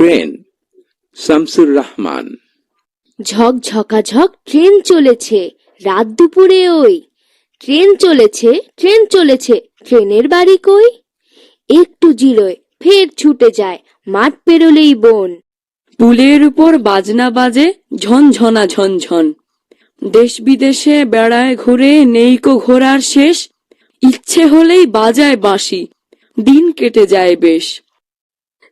Train Shamsur Rahman ঝক ঝকাঝক train চলেছে রাত দুপুরে ওই। ট্রেন চলেছে ট্রেন চলেছে ট্রেনের বাড়ি কই? একটু জিরোয় ফের ছুটে যায় মাঠ পেরোলেই বন। পুলের উপর বাজনা বাজে ঝনঝনা ঝনঝন দেশ বিদেশে বেড়ায় ঘুরে নেই কো ঘোরার শেষ। ইচ্ছে হলেই বাজায় বাঁশি দিন কেটে যায় বেশ।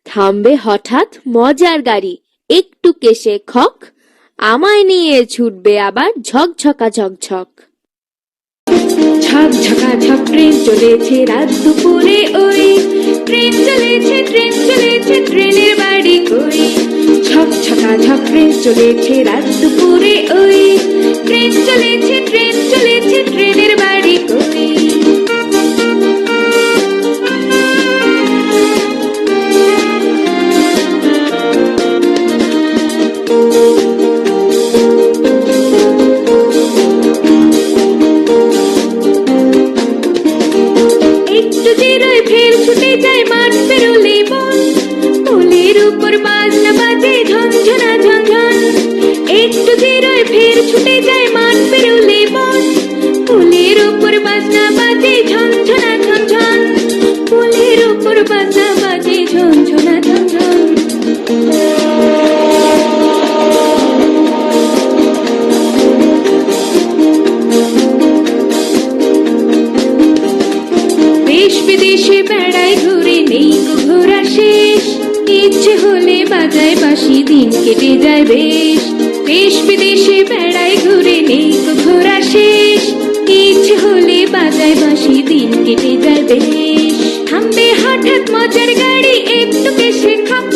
থামবে হঠাৎ মজার গাড়ি। একটু কেশে খক, আমায় নিয়ে ছুটবে আবার ঝকঝকা ঝকঝক। ঝক ঝকা ট্রেন চলেছে রাত দুপুরে ওই। ট্রেন চলেছে ট্রেন চলেছে, ট্রেনের বাড়ি কই। ঝক ঝকা ঝক, ট্রেন চলেছে রাত দুপুরে ওই। ট্রেন চলেছে, ট্রেন একটু জিরোয় ফের ছুটে যায় মাঠ পেরোলে বন পুলের উপর বাজনা বাজে ঝনঝনা ঝনঝন একটু জিরোয় ফের ছুটে যায় মাঠ পেরোলে বন পুলের উপর বাজনা বাজে দেশ বিদেশে বেড়ায় ঘুরে নেই ঘোরা শেষ। ইচ্ছে হলে বাজায় বাসি দিন কেটে যায় বেশ। দেশ বিদেশে বেড়ায় ঘুরে নেই ঘোরা শেষ। ইচ্ছে হলে বাজায় বাসি দিন কেটে যায় বেশ। থামবে হঠাৎ মজার গাড়ি, একটু কেসে খাপ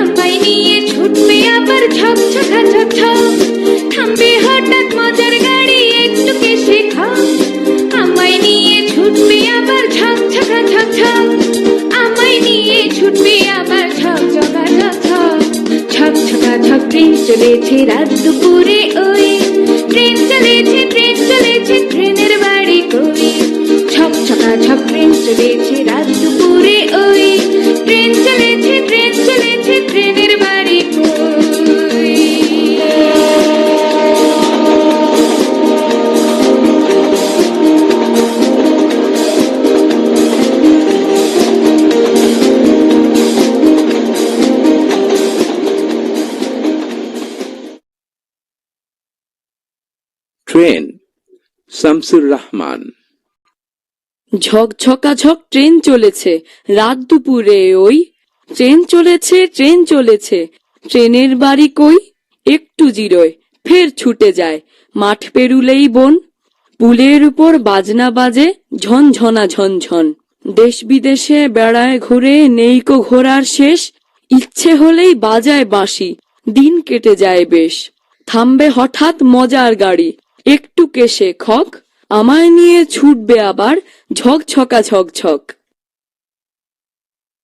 আমায় নিয়ে ছুটবে আবার ঝক ঝক থামবে হঠাৎ মজার ঝকা ঝক ঝক আমায় নিয়ে ছুটবে আবার ঝক ঝকা ঝক ঝক। ঝক ঝকা ঝক ট্রেন চলেছে রাত দুপুরে ওই। ট্রেন চলেছে ট্রেন চলেছে, ট্রেনের ট্রেন শামসুর রহমান ঝকঝকাঝক ট্রেন চলেছে। রাত দুপুরে ওই ট্রেন চলেছে ট্রেন চলেছে। ট্রেনের বাড়ি কই? একটু জিরোয়। ফের ছুটে যায়। মাঠ পেরুলেই বন। পুলের উপর বাজনা বাজে, ঝনঝনা ঝনঝন। দেশ বিদেশে বেড়ায় ঘুরে, নেই কো ঘোরার শেষ। ইচ্ছে হলেই বাজায় বাঁশি। দিন কেটে যায় বেশ। থামবে হঠাৎ মজার গাড়ি। একটু কেশে খক আমায় নিয়ে ছুটবে আবার ঝকঝকা ঝকঝক।